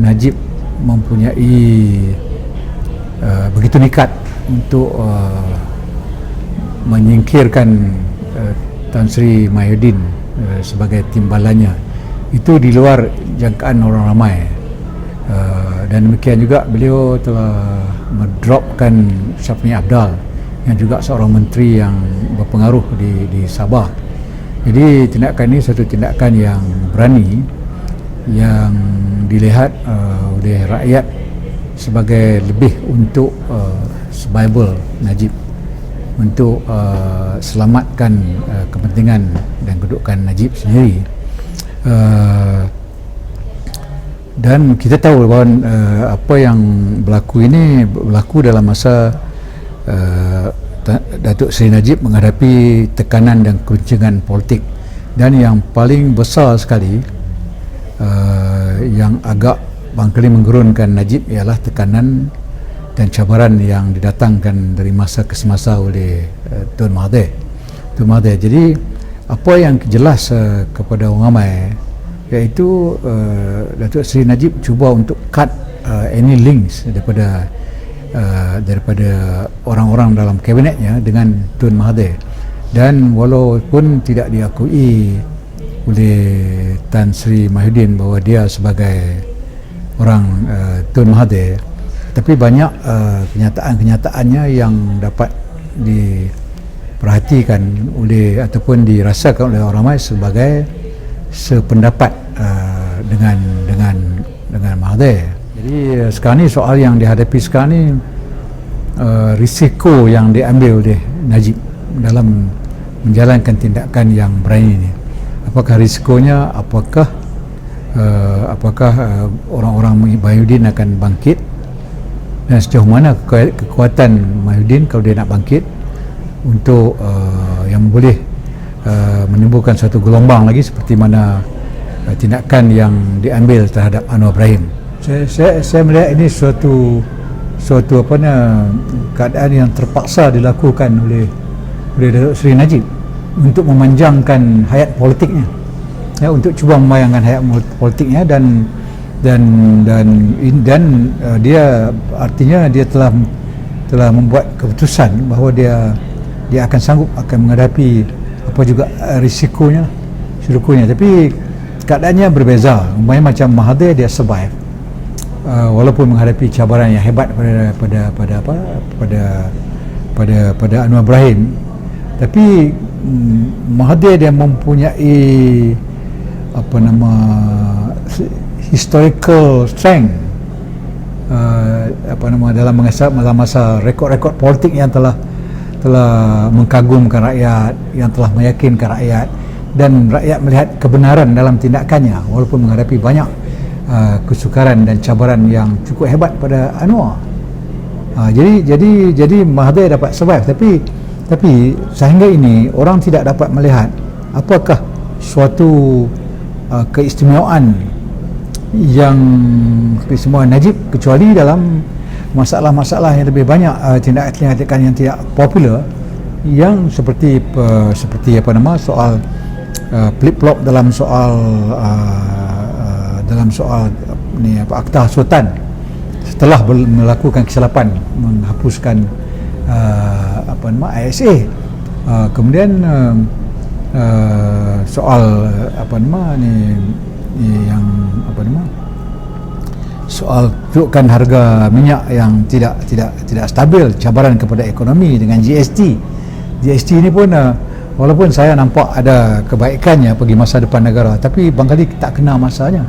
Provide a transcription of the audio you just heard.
Najib mempunyai uh, begitu nekat untuk uh, menyingkirkan uh, Tan Sri Mahyudin uh, sebagai timbalannya. Itu di luar jangkaan orang ramai. Uh, dan demikian juga beliau telah mendropkan Syafi'i Abdal yang juga seorang menteri yang berpengaruh di di Sabah. Jadi tindakan ini satu tindakan yang berani yang dilihat uh, oleh rakyat sebagai lebih untuk uh, survival Najib. Untuk uh, selamatkan uh, kepentingan dan kedudukan Najib sendiri. Uh, dan kita tahu bahawa uh, apa yang berlaku ini berlaku dalam masa uh, Datuk Seri Najib menghadapi tekanan dan keruncungan politik. Dan yang paling besar sekali uh, yang agak bangkali menggerunkan Najib ialah tekanan dan cabaran yang didatangkan dari masa ke semasa oleh uh, Tun Mahathir. Tun Mahathir jadi apa yang jelas uh, kepada orang ramai iaitu uh, Datuk Seri Najib cuba untuk cut uh, any links daripada uh, daripada orang-orang dalam kabinetnya dengan Tun Mahathir. Dan walaupun tidak diakui oleh Tan Sri Mahyudin bahawa dia sebagai orang uh, Tun Mahathir tapi banyak uh, kenyataan-kenyataannya yang dapat diperhatikan oleh ataupun dirasakan oleh orang ramai sebagai sependapat uh, dengan dengan dengan Mahathir. Jadi uh, sekarang ni soal yang dihadapi sekarang ni uh, risiko yang diambil oleh Najib dalam menjalankan tindakan yang berani ini. Apakah risikonya? Apakah uh, apakah uh, orang-orang Mahyudin akan bangkit? Dan sejauh mana kekuatan Mahyudin kalau dia nak bangkit untuk uh, yang boleh Uh, menimbulkan satu gelombang lagi seperti mana uh, tindakan yang diambil terhadap Anwar Ibrahim. Saya, saya, saya melihat ini suatu suatu apa keadaan yang terpaksa dilakukan oleh oleh Datuk Seri Najib untuk memanjangkan hayat politiknya. Ya, untuk cuba membayangkan hayat politiknya dan dan dan dan uh, dia artinya dia telah telah membuat keputusan bahawa dia dia akan sanggup akan menghadapi apa juga uh, risikonya risikonya tapi keadaannya berbeza. Umpamanya macam Mahathir dia survive. Uh, walaupun menghadapi cabaran yang hebat pada pada pada apa pada pada pada Anwar Ibrahim. Tapi Mahathir dia mempunyai apa nama historical strength. Uh, apa nama dalam masa masa rekod-rekod politik yang telah telah mengkagumkan rakyat yang telah meyakinkan rakyat dan rakyat melihat kebenaran dalam tindakannya walaupun menghadapi banyak uh, kesukaran dan cabaran yang cukup hebat pada Anwar. Uh, jadi jadi jadi Mahathir dapat survive. Tapi tapi sehingga ini orang tidak dapat melihat apakah suatu uh, keistimewaan yang keistimewaan Najib kecuali dalam masalah-masalah yang lebih banyak uh, tindakan-tindakan yang tidak popular yang seperti uh, seperti apa nama soal uh, flip flop dalam soal uh, uh, dalam soal uh, ni apa akta sultan. Setelah melakukan kesilapan menghapuskan uh, apa nama ISA uh, kemudian uh, uh, soal uh, apa nama ni, ni yang apa nama soal kedudukan harga minyak yang tidak tidak tidak stabil cabaran kepada ekonomi dengan GST GST ini pun uh, walaupun saya nampak ada kebaikannya bagi masa depan negara tapi bangkali tak kena masanya